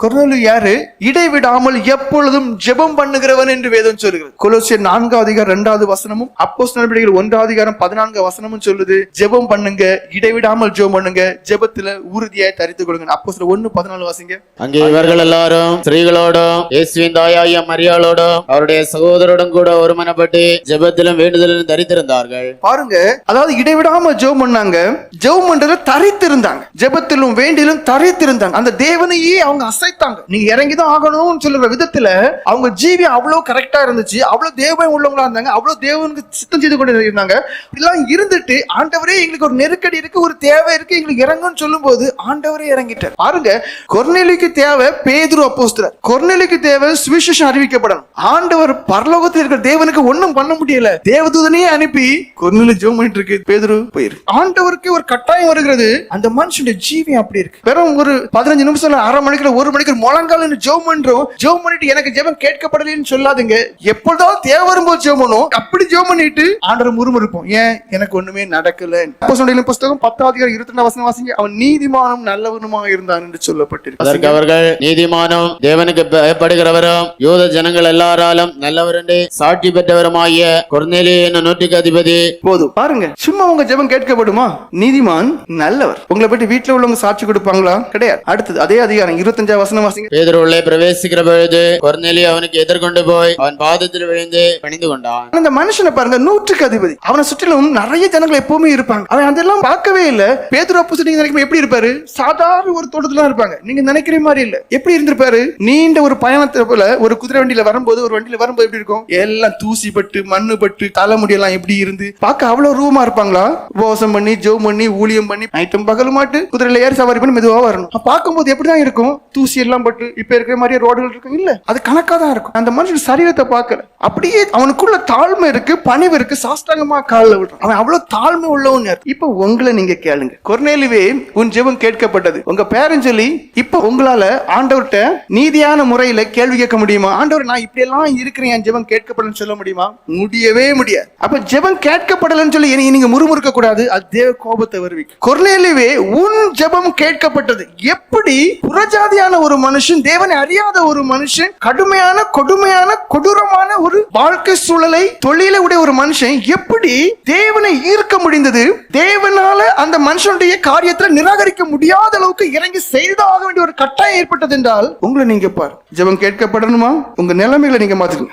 கொர்நேலியு யாரு? இடைவிடாமல் எப்பொழுதும் ஜெபம் பண்ணுகிறவன் என்று வேதம் சொல்லுகிறது கொலோசியர் நான்காவது அதிகாரம் இரண்டாவது வசனமும் அப்போஸ் நடவடிக்கைகள் ஒன்றாவது அதிகாரம் பதினான்கு வசனமும் சொல்லுது ஜெபம் பண்ணுங்க இடைவிடாமல் ஜெபம் பண்ணுங்க ஜெபத்துல உறுதியாய் தரித்துக் கொள்ளுங்க அப்போஸ் ஒன்னு பதினாலு வாசிங்க. அங்கே இவர்கள் எல்லாரும் ஸ்திரீகளோடும் இயேசுவின் தாயாகிய மரியாளோடும் அவருடைய சகோதரோடும் கூட ஒருமனப்பட்டு ஜெபத்திலும் வேண்டுதலிலும் தரித்திருந்தார்கள். பாருங்க அதாவது இடைவிடாம ஜெபம் பண்ணாங்க ஜெபம் பண்றதுல தரித்திருந்தாங்க. ஜெபத்திலும் வேண்டிலும் தரித்திருந்தாங்க. அந்த தேவனையே அவங்க அசைத்தாங்க. நீங்க இறங்கிதான் ஆகணும்னு சொல்லுற விதத்துல அவங்க ஜீவி அவ்வளவு கரெக்டா இருந்துச்சு அவ்வளவு தேவன் உள்ளவங்களா இருந்தாங்க அவ்வளவு தேவனுக்கு சித்தம் செய்து கொண்டு இருந்தாங்க. இப்படிலாம் இருந்துட்டு ஆண்டவரே எங்களுக்கு ஒரு நெருக்கடி இருக்கு ஒரு தேவை இருக்கு எங்களுக்கு இறங்கும்னு சொல்லும்போது ஆண்டவரே இறங்கிட்டார். பாருங்க கொர்நேலிக்கு தேவை பேதுரு அப்போஸ்தலர். கொர்நிலைக்கு தேவை சுவிசேஷம் அறிவிக்கப்படணும். ஆண்டவர் பரலோகத்தில் இருக்கிற தேவனுக்கு ஒண்ணும் பண்ண முடியல. தேவதூதனையே அனுப்பி கொர்நிலை ஜோம் பண்ணிட்டு இருக்கு. பேதுரு போயிரு. ஆண்டவருக்கு ஒரு கட்டாயம் வருகிறது. அந்த மனுஷனுடைய ஜீவி அப்படி இருக்கு. வெறும் ஒரு பதினஞ்சு நிமிஷம் அரை மணிக்குள்ள ஒரு மணிக்கு முழங்கால் ஜெபம் பண்றோம் ஜெபம் பண்ணிட்டு எனக்கு ஜெபம் கேட்கப்படலைன்னு சொல்லாதுங்க. எப்பொழுதாவது தேவை வரும்போது ஜெபம் பண்ணுவோம். அப்படி ஜெபம் பண்ணிட்டு ஆண்டவர் முறுமுறுப்போம். ஏன்? எனக்கு ஒண்ணுமே நடக்கல. அப்போஸ்தலர்களின் புஸ்தகம் பத்தாவது இருபத்தி ரெண்டாம் வசனம் வாசிங்க. அவன் நீதிமானும் நல்லவனுமா இருந்தான் என்று அதற்கு சொல்லப்பட்டிருக்கு அவர்கள் நீதிமானும் தேவனுக்கு பயப்படுகிறவரும் யூத ஜனங்கள் எல்லாராலும் நல்லவர் என்று சாட்சி பெற்றவருமாகிய கொர்நேலி என்னும் நூற்றுக்கு அதிபதி. போதும். பாருங்க. சும்மா உங்க ஜெபம் கேட்கப்படுமா? நீதிமான் நல்லவர். உங்களை பற்றி வீட்டுல உள்ளவங்க சாட்சி கொடுப்பாங்களா? கிடையாது. அடுத்தது அதே அதிகாரம் இருபத்தஞ்சாம் வசனம் வாசிங்க பேதுரு உள்ளே பிரவேசிக்கிற பொழுது கொர்நேலி அவனுக்கு எதிர்கொண்டு போய் அவன் பாதத்தில் விழுந்து பணிந்து கொண்டான் அந்த மனுஷனை பாருங்க நூற்றுக்கு அதிபதி அவனை சுற்றிலும் நிறைய ஜனங்கள் எப்பவுமே இருப்பாங்க அவன் அதெல்லாம் பார்க்கவே இல்ல பேதுரு அப்போஸ்தலர் நீங்க நினைக்கும் எப்படி இருப்பாரு சாதாரண ஒரு தோட்டத்துல தான் இருப்பாங்க நீங்க நினைக்கிற மாதிரி இல்ல எப்படி இருந்திருப்பாரு நீண்ட ஒரு பயணத்தை போல ஒரு குதிரை வண்டியில வரும்போது ஒரு வண்டியில வரும்போது எப்படி இருக்கும் எல்லாம் தூசி பட்டு மண்ணு பட்டு தலைமுடி எல்லாம் எப்படி இருந்து பார்க்க அவ்வளவு ரூபமா இருப்பாங்களா உபவாசம் பண்ணி ஜெபம் பண்ணி ஊழியம் பண்ணி ஐட்டம் பகல் மாட்டு குதிரையில ஏறி சவாரி பண்ணி மெதுவா வரணும் பார்க்கும்போது எப்படிதான் இருக்கும் தூசி எல்லாம் பட்டு இப்ப இருக்கிற மாதிரியே ரோடுகள் இருக்கும் இல்ல அது கணக்கா தான் இருக்கும். அந்த மனுஷன் சரீரத்தை பார்க்கல. அப்படியே அவனுக்குள்ள தாழ்மை இருக்கு பணிவு இருக்கு சாஸ்தாங்கமா காலில் விடுறான். அவன் அவ்வளவு தாழ்மை உள்ளவன் இப்ப உங்களை நீங்க கேளுங்க. கொர்நேலிவே உன் ஜெபம் கேட்கப்பட்டது. உங்க பேரன் சொல்லி இப்ப உங்களால ஆண்டவர்கிட்ட நீதியான முறையில கேள்வி கேட்க முடியுமா? ஆண்டவர் நான் இப்படி எல்லாம் இருக்கிறேன் என் ஜெபம் கேட்கப்படலன்னு சொல்ல முடியுமா? முடியவே முடியாது. அப்ப ஜெபம் கேட்கப்படலன்னு சொல்லி நீங்க முறுமுறுக்க கூடாது. அது தேவ கோபத்தை வருவிக்கும். கொர்நேலிவே உன் ஜெபம் கேட்கப்பட்டது. எப்படி புறஜாதியான ஒரு மனுஷன் தேவனை அறியாத ஒரு மனுஷன் கடுமையான கொடுமையான கொடூரமான ஒரு வாழ்க்கை சூழலை தொழில உடைய ஒரு மனுஷன் எப்படி தேவனை ஈர்க்க முடிந்தது? தேவனால அந்த மனுஷனுடைய காரியத்தை நிராகரிக்க முடியாத அளவுக்கு இறங்கி செய்தாக வேண்டிய ஒரு கட்டாயம் ஏற்பட்டது என்றால் உங்களை நீங்க பார் ஜெபம் கேட்கப்படணுமா? உங்க நிலைமைகளை நீங்க மாத்துக்கங்க